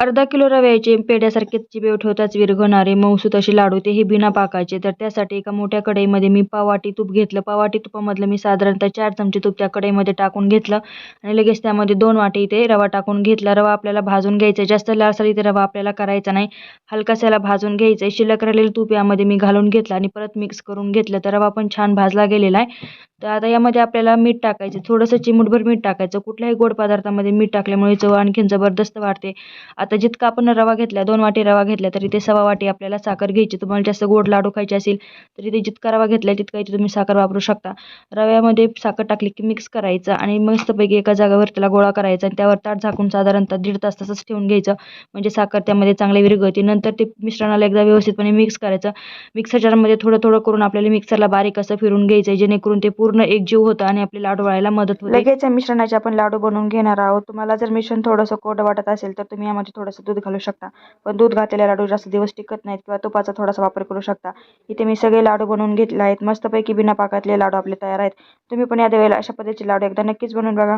अर्धा किलो रव्याचे पेढ्यासारखे चिबे ठेवताच विरघळणारे मऊसूत असे लाडू तेही बिना पाकायचे. तर त्यासाठी एका मोठ्या कढईमध्ये मी पावाटी तूप घेतलं. पावाटी तुपामधलं मी साधारणतः चार चमचे तूप त्या कढईमध्ये टाकून घेतलं. आणि लगेच त्यामध्ये दोन वाटी इथे रवा टाकून घेतला. रवा आपल्याला भाजून घ्यायचा. आहे जास्त लालसर इथे रवा आपल्याला करायचा नाही. हलकासा याला भाजून घ्यायचं आहे शिल्लक राहिलेलं तूप यामध्ये मी घालून घेतलं आणि परत मिक्स करून घेतलं. तर रवा पण छान भाजला गेलेला आहे. तर आता यामध्ये आपल्याला मीठ टाकायचं थोडंसं चिमूटभर मीठ टाकायचं. कुठल्याही गोड पदार्थामध्ये मीठ टाकल्यामुळे चव आणखीन जबरदस्त वाढते. आता जितका आपण रवा घेतला दोन वाटी रवा घेतला तरी ते सव्वा वाटी आपल्याला साखर घ्यायची. तुम्हाला जास्त गोड लाडू खायचे असेल तरी ते जितका रवा घेतला तितका इथे तुम्ही साखर वापरू शकता. रव्यामध्ये साखर टाकली की मिक्स करायचं आणि मस्तपैकी एका जागेवर त्याला गोळा करायचा आणि त्यावर ताट झाकून साधारणतः दीड तास तसंच ठेवून घ्यायचं. म्हणजे साखर त्यामध्ये चांगली विरघळते. नंतर ते मिश्रणाला एकदा व्यवस्थितपणे मिक्स करायचं. मिक्सर जारमध्ये थोडं थोडं करून आपल्याला मिक्सरला बारीक असं फिरून घ्यायचं जेणेकरून ते पूर्ण पूर्ण एकजीव होतं आणि आपले लाडू वळायला मदत होते. लगेच या मिश्रणाचे आपण लाडू बनवून घेणार आहोत. तुम्हाला जर मिश्रण थोडंसं कोरडं वाटत असेल तर तुम्ही यामध्ये थोडंसं दूध घालू शकता. पण दूध घातलेले लाडू जास्त दिवस टिकत नाहीत किंवा तुपाचा थोडासा वापर करू शकता. इथे मी सगळे लाडू बनवून घेतले आहेत. मस्तपैकी बिना पाकातले लाडू आपले तयार आहेत. तुम्ही पण या वेळेला अशा पद्धतीचे लाडू एकदा नक्कीच बनवून बघा.